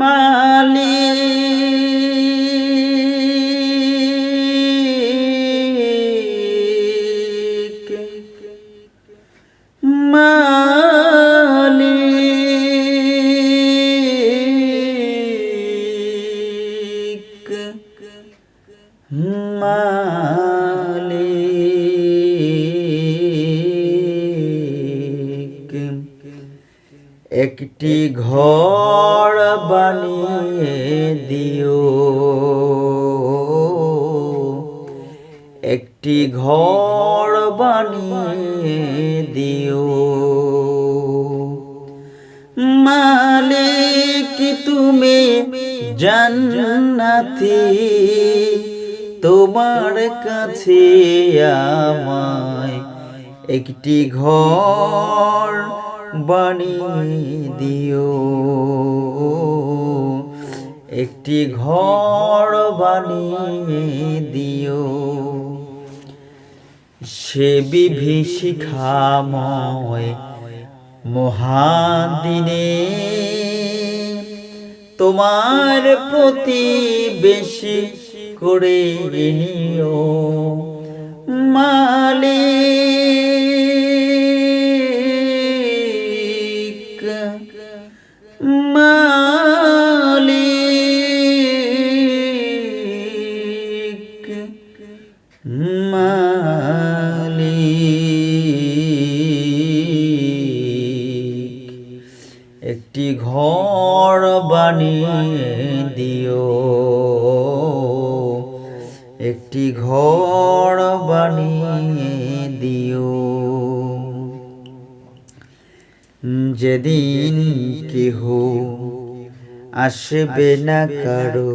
মালিক। মালিক। একটি ঘর বানিয়ে দিও। একটি ঘর বানিয়ে দিও। মালিক তুমি জান্নাতি, তোমার কাছে আমায় একটি ঘর বানিয়ে দিও। একটি ঘর বানিয়ে দিও। সে বিভীষিকাময় মহাদিনে তোমার প্রতি বেশি করে নিও। মালিক মালিক একটি ঘর বানিয়ে দিও। একটি ঘর বানিয়ে দিও। যেদিন কেহ আসবে না কারও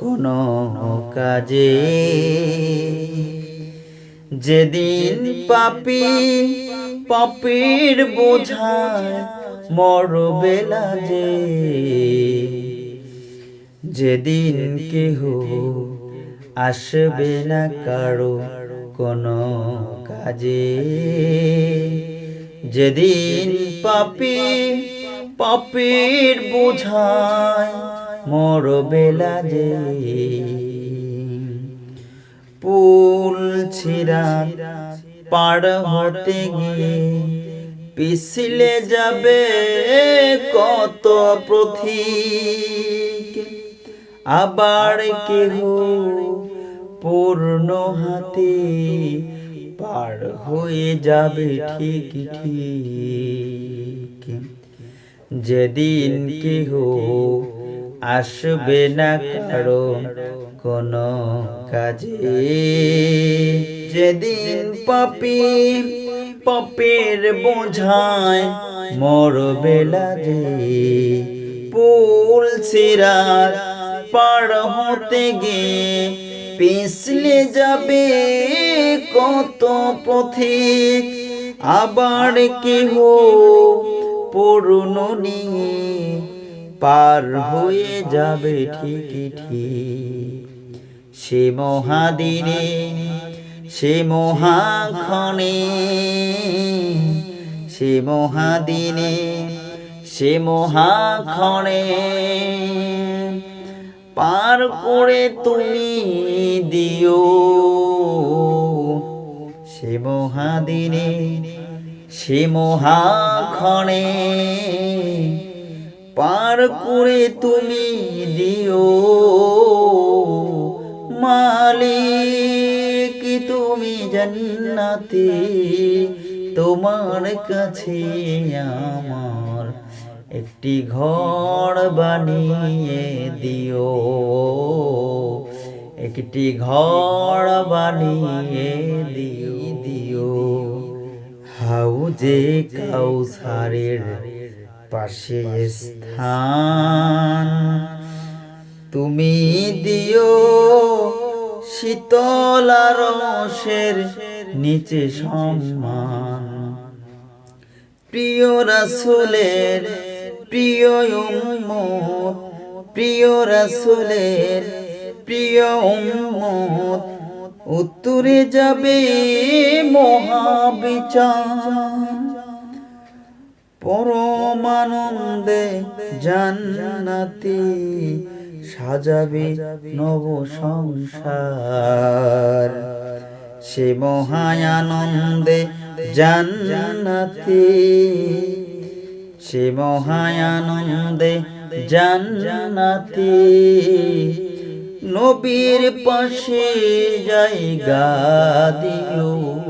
কোনো কাজে। যেদিন পাপি পাপির বোঝায় মরবে না যে। যেদিন কেহ আসবে না কারও কোনো কাজে। যেদিন পাপি পাপির বোঝায় মরবে না যে পুল ছিড়া পার হতে গিয়ে পিছলে যাবে কত প্রথিক আবার কেহ পূর্ণ হাতে পার হয়ে যাবে ঠিক ঠিক। যেদিন কেহ আসবে না কারও কোনো কাজে। যেদিন পাপি পপের বোঝায় মর বেলা যে পুল সিরার পার হতে গে পিছলে যাবে কত পথিক। আবার কেহ পুরনো নিয়ে পার হয়ে যাবে ঠিকই ঠিক। সে মহাদিনে, সে মহাক্ষণে, সে মহাদিনে, সে মহাক্ষণে পার করে তুমি দিও। সে মহাদিনে, সে মহাক্ষণে পার করে তুমি দিও। মালিক, তুমি জান্নাতি, তোমার কাছে আমার একটি ঘর বানিয়ে দিও। একটি ঘর বানিয়ে দিও দিও। হাউজে কাউসারের পাশে স্থান। তুমি দিও শীতলার রসের নিচে সম্মান। প্রিয় রাসুলের প্রিয় উম্মত প্রিয় রাসুলের প্রিয় উম্মত উত্তরে যাবে মহাবিচার। পরমানন্দে জান্নাতি সাজাবে নব সংসার। সে মহায়ানন্দে জান্নাতি। সে মহায়ানন্দে জান্নাতি। নবীর পাশে জায়গা দিও।